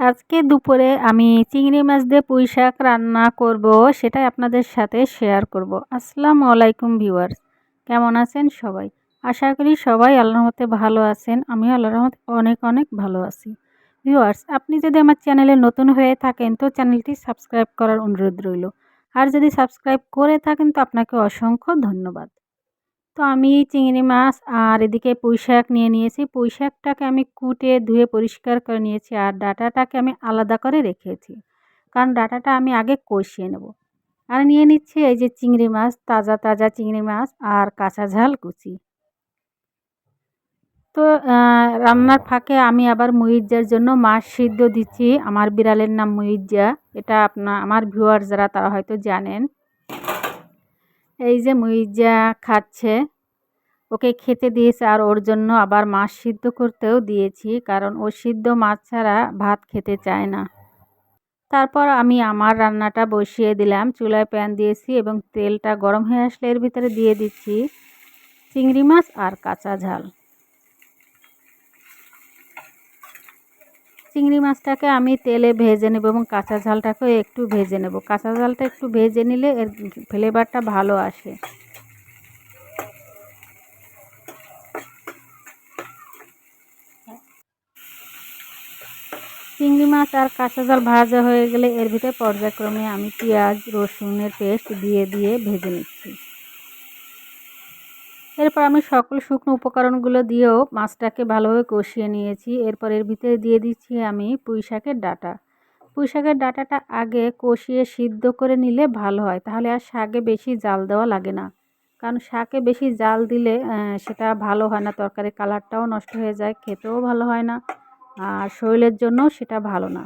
আজকে দুপুরে আমি চিংড়ি মাছ দিয়ে পুঁই শাক রান্না করব, সেটাই আপনাদের সাথে শেয়ার করব। আসসালামু আলাইকুম ভিউয়ার্স কেমন আছেন সবাই? আশা করি সবাই আল্লাহর মতে ভালো আছেন আমি আল্লাহর মতে অনেক অনেক ভালো আছি। ভিউয়ার্স আপনি যদি আমার চ্যানেলে নতুন হয়ে থাকেন, তো চ্যানেলটি সাবস্ক্রাইব করার অনুরোধ রইল। আর যদি সাবস্ক্রাইব করে থাকেন, তো আপনাকে অসংখ্য ধন্যবাদ। তো আমি চিংড়ি মাছ আর এদিকে পুঁই শাক নিয়ে নিয়েছি। পুঁই শাকটাকে আমি কুটে, ধুয়ে পরিষ্কার করে নিয়েছি আর ডাটাটাকে আমি আলাদা করে রেখেছি। কারণ ডাটাটা আমি আগে কষিয়ে নেব। আর নিয়ে নিচ্ছি এই যে চিংড়ি মাছ, তাজা তাজা চিংড়ি মাছ আর কাঁচা ঝাল কুচি। তো রান্নার ফাঁকে আমি আবার মুইজ্জার জন্য মাছ সিদ্ধ দিচ্ছি। আমার বিড়ালের নাম মুইজ্জা। এটা আপনার আমার ভিউয়ার যারা তারা হয়তো জানেন। এই যে মুইজা খাচ্ছে, ওকে খেতে দিয়েছে আর ওর জন্য আবার মাছ সিদ্ধ করতেও দিয়েছি, কারণ ও সিদ্ধ মাছ ছাড়া ভাত খেতে চায় না। তারপর আমি আমার রান্নাটা বসিয়ে দিলাম, চুলায় প্যান দিয়েছি এবং তেলটা গরম হয়ে আসলে এর ভিতরে দিয়ে দিচ্ছি চিংড়ি মাছ আর কাঁচা ঝাল। চিংড়ি মাছটাকে আমি তেলে ভেজে নেব এবং কাঁচা ঝালটাকেও একটু ভেজে নেব। কাঁচা ঝালটা একটু ভেজে নিলে এর ফ্লেভারটা ভালো আসে। চিংড়ি মাছ আর কাঁচা ঝাল ভাজা হয়ে গেলে এর ভিতরে পর্যায়ক্রমে আমি পেঁয়াজ, রসুনের পেস্ট দিয়ে দিয়ে ভেজে নিচ্ছি। এরপর আমি সকল শুকনো উপকরণগুলো দিয়েও মাছটাকে ভালোভাবে কষিয়ে নিয়েছি। এরপর এর ভিতরে দিয়ে দিচ্ছি আমি পুঁই শাকের ডাটা। পুঁই শাকের ডাটাটা আগে কষিয়ে সিদ্ধ করে নিলে ভালো হয়, তাহলে আর শাকে বেশি জাল দেওয়া লাগে না। কারণ শাকে বেশি জাল দিলে সেটা ভালো হয় না, তরকারির কালারটাও নষ্ট হয়ে যায়, খেতেও ভালো হয় না, আর শরীরের জন্য সেটা ভালো না।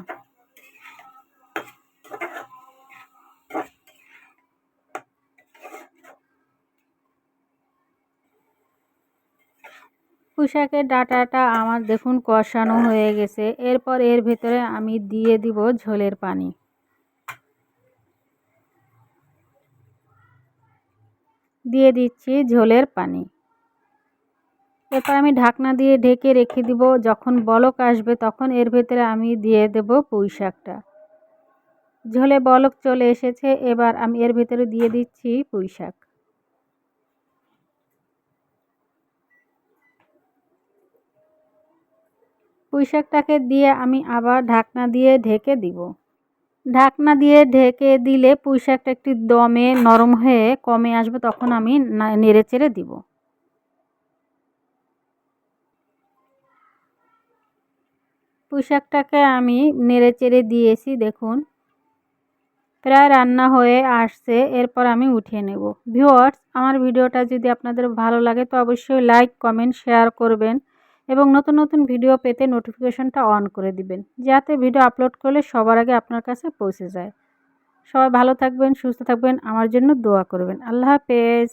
পুঁশাকের ডাটাটা আমার দেখুন কষানো হয়ে গেছে। এরপর এর ভেতরে আমি দিয়ে দিব ঝোলের পানি। দিয়ে দিচ্ছি ঝোলের পানি। এরপর আমি ঢাকনা দিয়ে ঢেকে রেখে দিব। যখন বলক আসবে তখন এর ভেতরে আমি দিয়ে দেব পুঁই শাকটা। ঝোলে বলক চলে এসেছে। এবার আমি এর ভেতরে দিয়ে দিচ্ছি পুঁই শাক। পুঁই শাকটাকে দিয়ে আমি আবার ঢাকনা দিয়ে ঢেকে দিব। ঢাকনা দিয়ে ঢেকে দিলে পুঁই শাকটা একটু দমে নরম হয়ে কমে আসবে তখন আমি নেড়ে চেড়ে দিব। পুঁই শাকটাকে আমি নেড়ে চেড়ে দিয়েছি, দেখুন। প্রায় রান্না হয়ে আসছে, এরপর আমি উঠিয়ে নেব। ভিউয়ার্স, আমার ভিডিওটা যদি আপনাদের ভালো লাগে তো অবশ্যই লাইক, কমেন্ট, শেয়ার করবেন। এবং নতুন নতুন ভিডিও পেতে নোটিফিকেশনটা অন করে দিবেন, যাতে ভিডিও আপলোড করলে সবার আগে আপনার কাছে পৌঁছে যায়। সবাই ভালো থাকবেন, সুস্থ থাকবেন, আমার জন্য দোয়া করবেন। আল্লাহ হাফেজ।